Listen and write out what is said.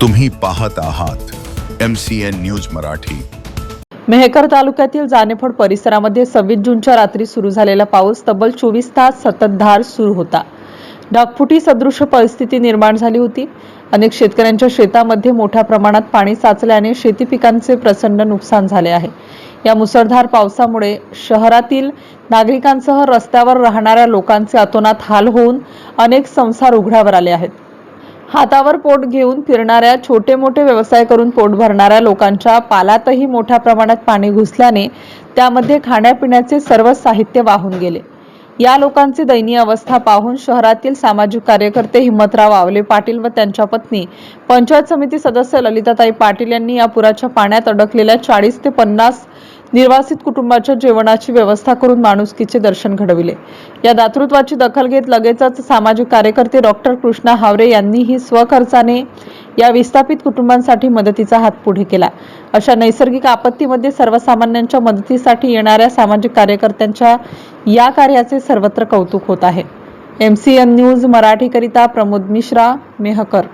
तुम्ही पाहत आहात M C N news Marathi. Mehkar तालुक्यातील जानेफड परिसरामध्ये सव्वीस जूनच्या रात्री सुरू झालेला पाऊस तब्बल चोवीस तास सततधार सुरू होता. ढगफुटी सदृश परिस्थिती निर्माण झाली होती. अनेक शेतकऱ्यांच्या शेतामध्ये मोठ्या प्रमाणात पाणी साचल्याने शेती पिकांचे प्रचंड नुकसान झाले आहे. या मुसळधार पावसामुळे शहरातील नागरिकांसह रस्त्यावर राहणाऱ्या लोकांचे अतोनात हाल होऊन अनेक संसार उघड्यावर आले आहेत. हातावर पोट घेऊन फिरणाऱ्या छोटे मोठे व्यवसाय करून पोट भरणाऱ्या लोकांच्या पालातही मोठ्या प्रमाणात पाणी घुसल्याने त्यामध्ये खाण्यापिण्याचे सर्व साहित्य वाहून गेले. या लोकांची दयनीय अवस्था पाहून शहरातील सामाजिक कार्यकर्ते हिम्मतराव आवले पाटील व त्यांच्या पत्नी पंचायत समिती सदस्य ललिताताई पाटील यांनी या पुराच्या पाण्यात अडकलेल्या चाळीस ते पन्नास निर्वासित कुटुंबाच्या जेवणाची व्यवस्था करून माणुसकीचे दर्शन घडविले. या दातृत्वाची दखल घेत लगेचच सामाजिक कार्यकर्ते डॉक्टर कृष्णा हावरे यांनीही स्वखर्चाने या विस्थापित कुटुंबांसाठी मदतीचा हात पुढे केला. अशा नैसर्गिक आपत्तीमध्ये सर्वसामान्यांच्या मदतीसाठी येणाऱ्या सामाजिक कार्यकर्त्यांच्या या कार्याचे सर्वत्र कौतुक होत आहे. एम सी एन न्यूज मराठीकरिता प्रमोद मिश्रा मेहकर.